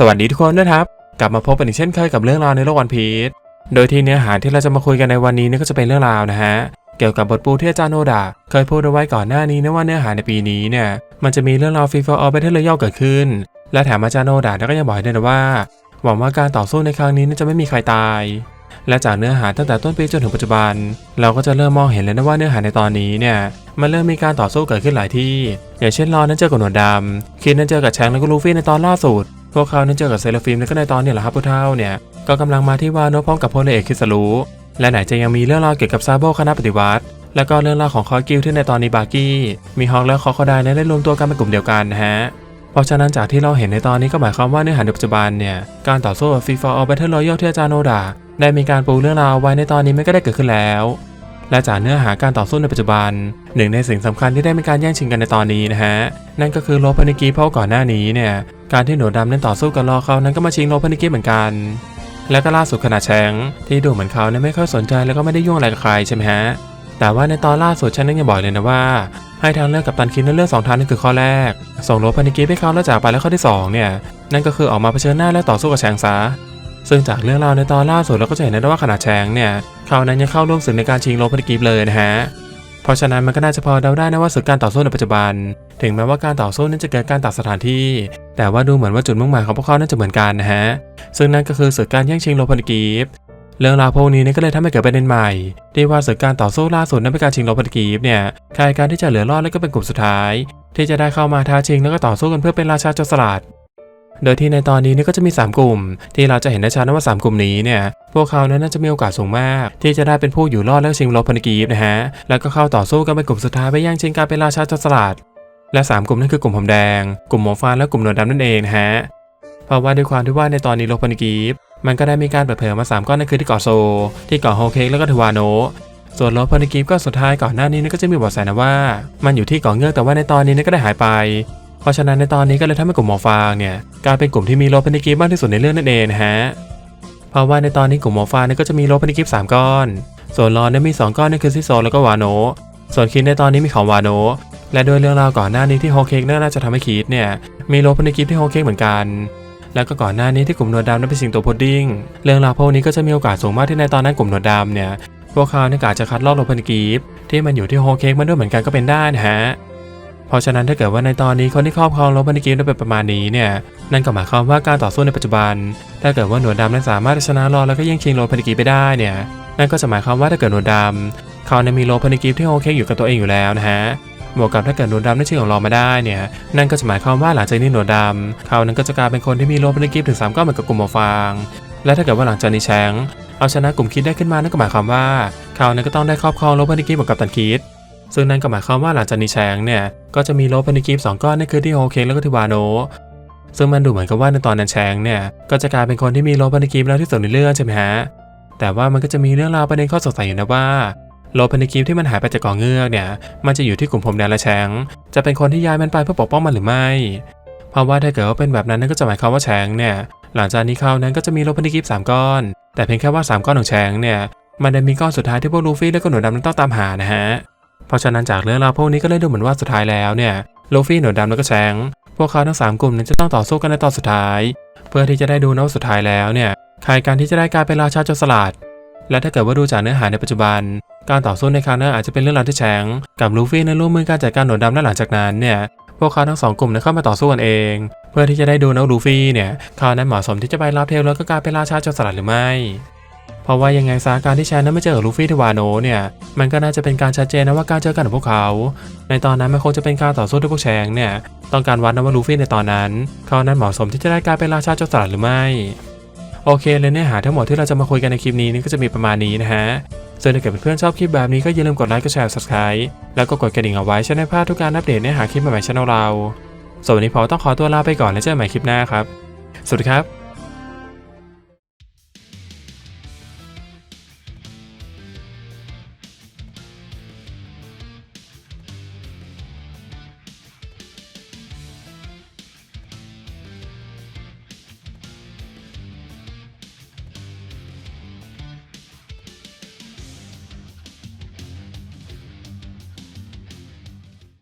สวัสดีทุกคนด้วยครับ กลับมาพบกันอีกเช่นเคยกับเรื่องราวในโลกวันพีชโดยที่เนื้อหาที่เราจะมาคุยกันในวันนี้เนี่ยก็จะเป็นเรื่องราวนะฮะ เกี่ยวกับบทปูที่อาจารย์โนดาเคยพูดเอาไว้ก่อนหน้านี้นะว่าเนื้อหาในปีนี้เนี่ยมันจะมีเรื่องราวฟีฟอร์ออฟเบทเทิลเลยเกิดขึ้น และแถมอาจารย์โนดาก็ยังบอกด้วยนะว่า หวังว่าการต่อสู้ในครั้งนี้นจะไม่มีใครตาย และจากเนื้อหาตั้งแต่ต้นปีจนถึงปัจจุบัน เราก็จะเริ่มมองเห็นเลยนะว่าเนื้อหาในตอนนี้เนี่ยมันเริ่มมีการต่อสู้เกิดขึ้นหลายที่ อย่างเช่นรอนนั้นเจอกับหนวดดำคิดนั้นเจอกับแชงแล้วก็ลูฟี่ในตอนล่าสุด พวกเขานั้นเจอกับเซเลฟิมแล้วก็ในตอนนี้แหละครับผู้เท่าเนี่ยก็กำลังมาที่วาโนพร้อมกับพลเอกคิสรุและไหนจะยังมีเรื่องราวเกี่ยวกับซาโบคณะปฏิวัติ แล้วก็เรื่องราวของคอกิลที่ในตอนนี้บาร์กี้ มีฮอกและคอคอไดนั้นได้รวมตัวกันเป็นกลุ่มเดียวกันนะฮะเพราะฉะนั้นจากที่เราเห็นในตอนนี้ก็หมายความว่าเนื้อหาในปัจจุบันเนี่ยการต่อสู้กับฟีฟอร์ออฟเบทเทิลรอยัลที่อาจารย์โนดาได้มีการปูเรื่องราวไว้ในตอนนี้ไมันก็ได้เกิดขึ้นแล้ว และจากเนื้อหาการต่อสู้ในปัจจุบัน หนึ่งในสิ่งสำคัญที่ได้มีการแย่งชิงกันในตอนนี้นะฮะ นั่นก็คือโลพานิกิเพราะก่อนหน้านี้เนี่ย การที่หนูดำนั้นต่อสู้กับรอเขานั้นก็มาชิงโลพานิกิเหมือนกัน และก็ล่าสุดขนาดแชงที่ดูเหมือนเขาเนี่ยไม่ค่อยสนใจแล้วก็ไม่ได้ยุ่งอะไรกับใครใช่ไหมฮะ แต่ว่าในตอนล่าสุดฉันนั้นยังบอกเลยนะว่า ให้ทางเลือกกับตันคิดนั้นเลือกสองทางนั่นคือข้อแรก ส่งโลพานิกิให้เขาแล้วจากไปแล้วข้อที่สองเนี่ย นั่นก็คือออกมาเผชิญหน้าและต่อสู้กับแชงซะซึ่งจากเรื่องราวในตอนล่าสุดเราก็จะเห็นได้ว่าขนาดแชงเนี่ยเขานั้นยังเข้าร่วมศึกในการชิงโลพานิกิเลยนะฮะ เพราะฉะนั้นมันก็น่าจะพอเดาได้นะว่าศึกการต่อสู้ในปัจจุบัน ถึงแม้ว่าการต่อสู้นั้นจะเกิดการตัดสถานที่ แต่ว่าดูเหมือนว่าจุดมุ่งหมายของพวกเขานั้นจะเหมือนกันนะฮะ ซึ่งนั่นก็คือศึกการแย่งชิงโลพานิกีฟเรื่องราวพวกนี้นี่ก็เลยทำให้เกิดประเด็นใหม่ที่ว่าศึกการต่อสู้ล่าสุดนั้นเป็นการชิงโลพานิกีฟเนี่ยใครการที่จะเหลือรอดและก็เป็นกลุ่มสุดท้าย ที่จะได้เข้ามาท้าชิงแล้วก็ต่อสู้กันเพื่อเป็นราชาโจรสลัด โดยที่ในตอนนี้เนี่ยก็จะมี 3 กลุ่ม ที่เราจะเห็นได้ชัดนะว่า 3 กลุ่มนี้เนี่ยพวกเขานั้นน่าจะมีโอกาสสูงมาก ที่จะได้เป็นผู้อยู่รอดและชิงโลพานิกีฟนะฮะแล้วก็เข้าต่อสู้กันเป็นกลุ่มสุดท้ายไปย่างชิงการเป็นราชาโจรสลัดและ 3 กลุ่มนั่นคือกลุ่มผมแดง กลุ่มหมอฟ้าและกลุ่มหนวดดำนั่นเองนะฮะเพราะว่าด้วยความที่ว่าในตอนนี้โลพานิกีฟมันก็ได้มีการเปิดเผยมา 3 ก้อนนั่นคือที่เกาะโซ ที่เกาะโฮเค้กแล้วก็ทวาโนส่วนโลพานิกีฟก็สุดท้ายก่อนหน้านี้นี่ก็จะมีบทแสนะว่า มันอยู่ที่เกาะเงือกแต่ว่าในตอนนี้นี่ก็ได้หายไป ราะฉะนั้นในตอนนี้ก็เลยทำให้กลุ่มหมอฟางเนี่ยกลายเป็นกลุ่มที่มีโลพานิกิฟมากที่สุดในเรื่องนั่นเองนะฮะเพราะว่าในตอนนี้กลุ่มหมอฟางเนี่ยก็จะมีโลพานิกิฟ3ก้อน ส่วนรอนเนี่ยมี 2 ก้อนนั่นคือซิโซแล้วก็วาโนส่วนคิดในตอนนี้มีของวาโนและโดยเรื่องราวก่อนหน้านี้ที่โฮเคกน่าจะทำให้คิดเนี่ยมีโลพานิกิฟที่โฮเคกเหมือนกันแล้วก็ก่อนหน้านี้ที่กลุ่มหนวดดำนั้นเป็นสิงโตพุดดิ้ง เรื่องราวพวกนี้ก็จะมีโอกาสสูงมากที่ในตอนนั้นกลุ่มหนวดดำเนี่ย พวกเขาเนี่ยอาจจะคัดลอกโลพานิกิฟที่มันอยู่ที่โฮเค้กมาด้วยเหมือนกันก็เป็นได้นะฮะ เพราะฉะนั้นถ้าเกิดว่าในตอนนี้คนที่ครอบครองโลบันกิฟได้เป็นประมาณนี้เนี่ยนั่นก็หมายความว่าการต่อสู้ในปัจจุบัน ถ้าเกิดว่าหนวดดำนั้นสามารถชนะรอแล้วก็ย่งชิงโลพันกิฟไปได้เนี่ยนั่นก็จะหมายความว่าถ้าเกิดหนวดดำเขาเนี่ยมีโลพันกิฟที่โอเคอยู่กับตัวเองอยู่แล้วนะฮะบวกกับถ้าเกิดหนวดดำได้ชิงของรอมาได้เนี่ยนั่นก็จะหมายความว่าหลังจากนี้หนวดดำเขานั้นก็จะกลายเป็นคนที่มีโลพันกิฟถึงสามก้อนเหมือนกับกลุ่มหมอฟางและถ้าเกิดว่าหลังจากนี้แชงเอาชนะกลุ่มคิดได้ขึ้นมานั่นก็หมายความว่า เขานั้นก็ต้องได้ครอบครองโลพันกิฟเหมือนกับตันคิด ซึ่งนั่นก็หมายความว่าหลังจากนีแชงเนี่ย ก็จะมีโลพานิกิฟสองก้อนนั่นคือที่โฮเค้กแล้วก็ที่วาโนซึ่งมันดูเหมือนกับว่าในตอนนั้นแชงเนี่ย ก็จะกลายเป็นคนที่มีโลพานิกิฟแล้วที่สุดในเรื่องใช่ไหมฮะ แต่ว่ามันก็จะมีเรื่องราวประเด็นข้อสงสัยอยู่นะว่าโลพานิกิฟที่มันหายไปจากกองเงือกเนี่ย มันจะอยู่ที่กลุ่มผมแดนและแชงจะเป็นคนที่ย้ายมันไปเพื่อปกป้องมันหรือไม่ เพราะว่าถ้าเกิดว่าเป็นแบบนั้นนั่นก็จะหมายความว่าแชงเนี่ย หลังจากนี้เขานั้นก็จะมีโลพานิกิฟสามก้อน แต่เพียงแค่ว่าสามก้อนของแชงเนี่ย มันได้มีก้อนสุดท้ายที่พวกลูฟี่และก็หนูดำนั้นต้องตามหานะฮะ เพราะฉะนั้นจากเรื่องราวพวกนี้ก็เลยดูเหมือนว่าสุดท้ายแล้วเนี่ยโลฟี่หนวดดำแล้วก็แชงพวกเขาทั้งสามกลุ่มนั้นจะต้องต่อสู้กันในตอนสุดท้าย เพื่อที่จะได้ดูนะว่าสุดท้ายแล้วเนี่ยใครการที่จะได้กลายเป็นราชาโจรสลัดและถ้าเกิดว่าดูจากเนื้อหาในปัจจุบัน การต่อสู้ในครั้งหน้าอาจจะเป็นเรื่องราวที่แชงกับลูฟี่นั้นร่วมมือการจัดการหนวดดำและหลังจากนั้นเนี่ยพวกเขาทั้งสองกลุ่มนั้นเข้ามาต่อสู้กันเอง เพื่อที่จะได้ดูนะว่าลูฟี่เนี่ยเขานั้นเหมาะสมที่จะไปรับเทลแล้วก็กลายเป็นราชาโจรสลัดหรือไม่ เพราะว่ายังไงซาการที่แชนนั้นไม่เจอกับลูฟี่ทวาโนเนี่ย มันก็น่าจะเป็นการชัดเจนนะว่าการเจอกันของพวกเขา ในตอนนั้นมันคงจะเป็นการต่อสู้ที่พวกแชงเนี่ยต้องการวัดนะว่าลูฟี่ในตอนนั้น เขานั้นเหมาะสมที่จะได้กลายเป็นราชาโจรสลัดหรือไม่ โอเคเลยเนื้อหาทั้งหมดที่เราจะมาคุยกันในคลิปนี้นี่ก็จะมีประมาณนี้นะฮะส่วนถ้าเกิดเพื่อนๆชอบคลิปแบบนี้ก็อย่าลืมกดไลค์กดแชร์ subscribe แล้วก็กดกระดิ่งเอาไว้จะได้พลาดทุกการอัปเดตเนื้อหาคลิปใหม่ๆช่องเราส่วนวันนี้ผมต้องขอตัวลาไปก่อนแล้วเจอกันใหม่คลิปหน้าครับ สวัสดีครับ